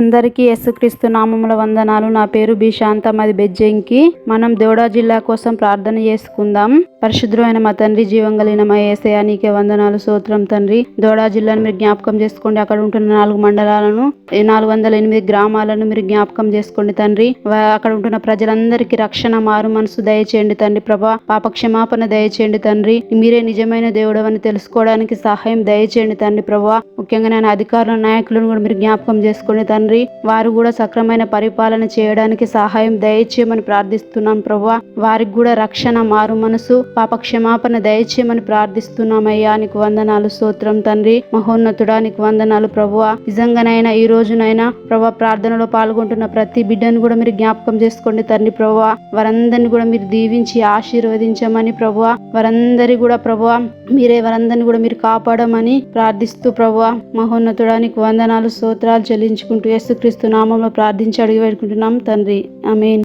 అందరికీ యేసుక్రీస్తు నామముల వందనాలు. నా పేరు బి శాంతం అది బెజ్జంకి. మనం దేవడా జిల్లా కోసం ప్రార్థన చేసుకుందాం. పరిశుద్ధమైన మా తండ్రి జీవం కలిగిన మా ఏసయా నీకే వందనాలు. సూత్రం తండ్రి. దోడా జిల్లాను మీరు జ్ఞాపకం చేసుకోండి. అక్కడ ఉంటున్న నాలుగు మండలాలను నాలుగు వందల ఎనిమిది గ్రామాలను మీరు జ్ఞాపకం చేసుకోండి తండ్రి. అక్కడ ఉంటున్న ప్రజలందరికీ రక్షణ మారు మనసు దయచేయండి తండ్రి ప్రభా. పాప క్షమాపణ దయచేయండి తండ్రి. మీరే నిజమైన దేవుడు అని తెలుసుకోవడానికి సహాయం దయచేయండి తండ్రి ప్రభా. ముఖ్యంగా నేను అధికారుల నాయకులను కూడా మీరు జ్ఞాపకం చేసుకోండి తండ్రి. వారు కూడా సక్రమైన పరిపాలన చేయడానికి సహాయం దయచేయమని ప్రార్థిస్తున్నాం ప్రభా. వారికి కూడా రక్షణ మారు మనసు పాప క్షమాపణ దయచేయమని ప్రార్థిస్తున్నామయ్యా. నీకు వందనాలు స్తోత్రం తండ్రి. మహోన్నతుడా నీకు వందనాలు ప్రభువా నిజంగానైనా ఈ రోజునైనా ప్రభా ప్రార్థనలో పాల్గొంటున్న ప్రతి బిడ్డను కూడా మీరు జ్ఞాపకం చేసుకోండి తండ్రి ప్రభువా వారందరిని కూడా మీరు దీవించి ఆశీర్వదించమని ప్రభువా వారందరి కూడా ప్రభువా మీరే వారందరినీ కూడా మీరు కాపాడమని ప్రార్థిస్తూ ప్రభు మహోన్నతుడానికి వందనాలు స్తోత్రాలు చెల్లించుకుంటూ యేసుక్రీస్తు నామంలో ప్రార్థించి అడిగి పెట్టుకుంటున్నాం తండ్రి ఆమేన్.